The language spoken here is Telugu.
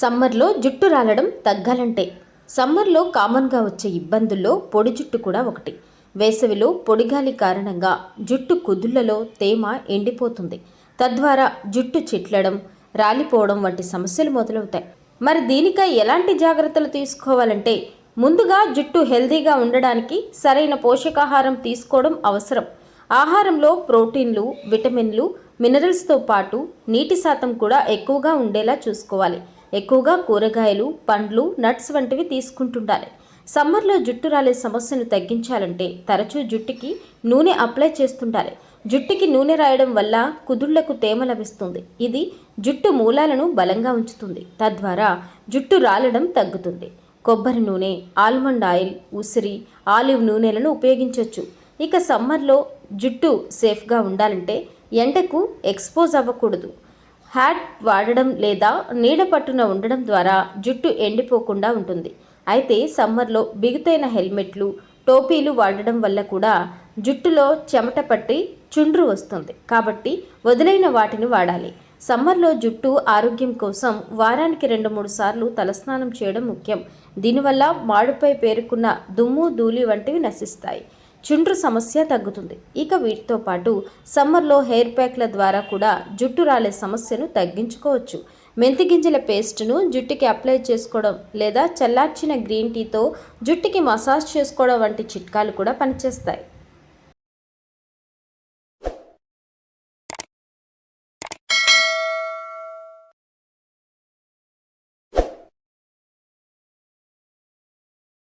సమ్మర్లో జుట్టు రాలడం తగ్గాలంటే. సమ్మర్లో కామన్గా వచ్చే ఇబ్బందుల్లో పొడి జుట్టు కూడా ఒకటి. వేసవిలో పొడిగాలి కారణంగా జుట్టు కుదుళ్ళలో తేమ ఎండిపోతుంది. తద్వారా జుట్టు చిట్లడం రాలిపోవడం వంటి సమస్యలు మొదలవుతాయి. మరి దీనికై ఎలాంటి జాగ్రత్తలు తీసుకోవాలంటే ముందుగా జుట్టు హెల్దీగా ఉండడానికి సరైన పోషకాహారం తీసుకోవడం అవసరం. ఆహారంలో ప్రోటీన్లు విటమిన్లు మినరల్స్తో పాటు నీటి శాతం కూడా ఎక్కువగా ఉండేలా చూసుకోవాలి. ఎక్కువగా కూరగాయలు పండ్లు నట్స్ వంటివి తీసుకుంటుండాలి. సమ్మర్లో జుట్టు రాలే సమస్యను తగ్గించాలంటే తరచూ జుట్టుకి నూనె అప్లై చేస్తుండాలి. జుట్టుకి నూనె రాయడం వల్ల కుదుళ్ళకు తేమ లభిస్తుంది. ఇది జుట్టు మూలాలను బలంగా ఉంచుతుంది. తద్వారా జుట్టు రాలడం తగ్గుతుంది. కొబ్బరి నూనె ఆల్మండ్ ఆయిల్ ఉసిరి ఆలివ్ నూనెలను ఉపయోగించవచ్చు ఇక సమ్మర్లో జుట్టు సేఫ్గా ఉండాలంటే ఎండకు ఎక్స్పోజ్ అవ్వకూడదు. హ్యాట్ వాడడం లేదా నీడ పట్టున ఉండడం ద్వారా జుట్టు ఎండిపోకుండా ఉంటుంది. అయితే సమ్మర్లో బిగుతైన హెల్మెట్లు టోపీలు వాడడం వల్ల కూడా జుట్టులో చెమట పట్టి చుండ్రు వస్తుంది. కాబట్టి వదిలైన వాటిని వాడాలి. సమ్మర్లో జుట్టు ఆరోగ్యం కోసం వారానికి రెండు మూడు సార్లు తలస్నానం చేయడం ముఖ్యం. దీనివల్ల మాడుపై పేరుకున్న దుమ్ము ధూళి వంటివి నశిస్తాయి. చుండ్రు సమస్య తగ్గుతుంది. ఇక వీటితో పాటు సమ్మర్లో హెయిర్ ప్యాక్ల ద్వారా కూడా జుట్టు రాలే సమస్యను తగ్గించుకోవచ్చు. మెంతి గింజల పేస్ట్ను జుట్టుకి అప్లై చేసుకోవడం లేదా చల్లార్చిన గ్రీన్ టీతో జుట్టుకి మసాజ్ చేసుకోవడం వంటి చిట్కాలు కూడా పనిచేస్తాయి.